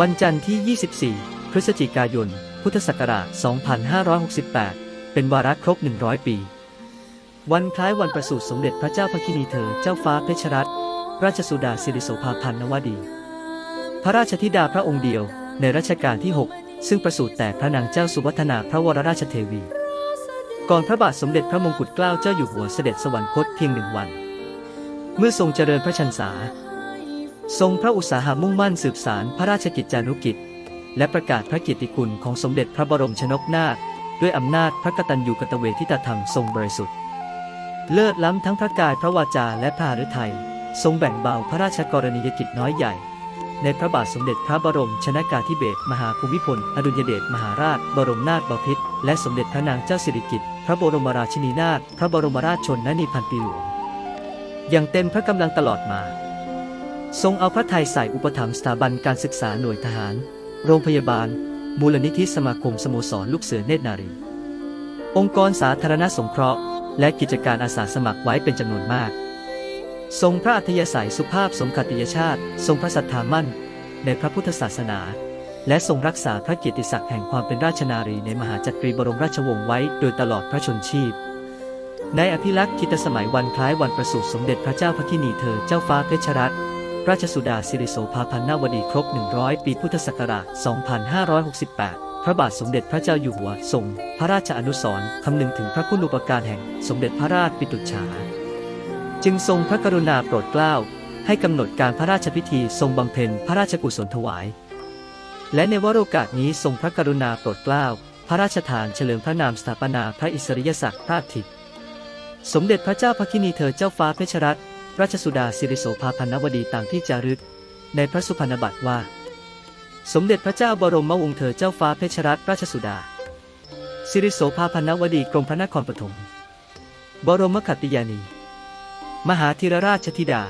วันจันทร์ที่ 24 พฤศจิกายน พุทธศักราช 2568 เป็นวาระครบ 100 ปี วันคล้ายวันประสูติสมเด็จพระเจ้าพระคินีเธอ เจ้าฟ้าเพชรรัตนราชสุดาสิริโสภาพันนวดี พระราชธิดาพระองค์เดียวในรัชกาลที่ 6 ซึ่งประสูติแต่พระนางเจ้าสุวัฒนาพระวรราชเทวี ก่อนพระบาทสมเด็จพระมงกุฎเกล้าเจ้าอยู่หัวเสด็จสวรรคตเพียงหนึ่งวัน เมื่อทรงเจริญพระชนษา ทรงพระอุตสาหะมุ่งมั่นสืบสารพระราชกิจจานุกิจ และประกาศพระกียรติคุณของสมเด็จพระบรมชนกนาถด้วยอำนาจพระกตัญญูกตเวทิตธรรมทรงบริสุทธิ์ เลิศล้ำทั้งพระกายพระวาจาและพระฤทัยทรงแบ่งเบาพระราชกรณียกิจน้อยใหญ่ ในพระบาทสมเด็จพระบรมชนากาธิเบศรมหาภูมิพล อดุลยเดชมหาราช บรมนาถบพิตรและสมเด็จพระนางเจ้าสิริกิติ์พระบรมราชินีนาถพระบรมราชชนนีพันปีหลวงอย่างเต็มพระกำลังตลอดมา ทรงเอาพระทัยใส่อุปถัมภ์สถาบันการศึกษาหน่วยทหาร โรงพยาบาล มูลนิธิสมาคมสโมสรลูกเสือเนตรนารี องค์กรสาธารณสงเคราะห์ และกิจการอาสาสมัครไว้เป็นจำนวนมาก ทรงพระอัธยาศัยสุภาพสมคติยชาติ ทรงพระศรัทธามั่น ในพระพุทธศาสนา และทรงรักษาพระเกียรติศักดิ์แห่งความเป็นราชนารีในมหาจักรีบรมราชวงศ์ไว้โดยตลอดพระชนชีพในอภิลักษ์คิตสมัยวันคล้ายวันประสูติสมเด็จพระเจ้าพระคินีเธอเจ้าฟ้าเพชรรัตน ราชสุดาสิริโสภาพันนาวดีครบ 100 ปีพุทธศักราช 2568 พระบาทสมเด็จพระเจ้าอยู่หัวทรง พระราชอนุสรณ์คำนึงถึงพระคุณูปการแห่งสมเด็จพระราชปิตุฉา จึงทรงพระกรุณาโปรดเกล้า ให้กำหนดการพระราชพิธีทรงบำเพ็ญพระราชกุศลถวาย และในวโรกาสนี้ทรงพระกรุณาโปรดเกล้า พระราชทานเฉลิมพระนามสถาปนาพระอิสริยศักดิ์พระอาทิตย์สมเด็จพระเจ้าพระคินีเธอเจ้าฟ้าเพชรรัตน ราชสุดาสิริโสภาพันวดีตามที่จารึก ในพระสุพรรณบัตรว่า สมเด็จพระเจ้าบรมมวงศ์เธอเจ้าฟ้าเพชรรัตนราชสุดา สิริโสภาพันวดีกรมพระนครปฐมบรมขัตติยานี มหาธีรราชธิดา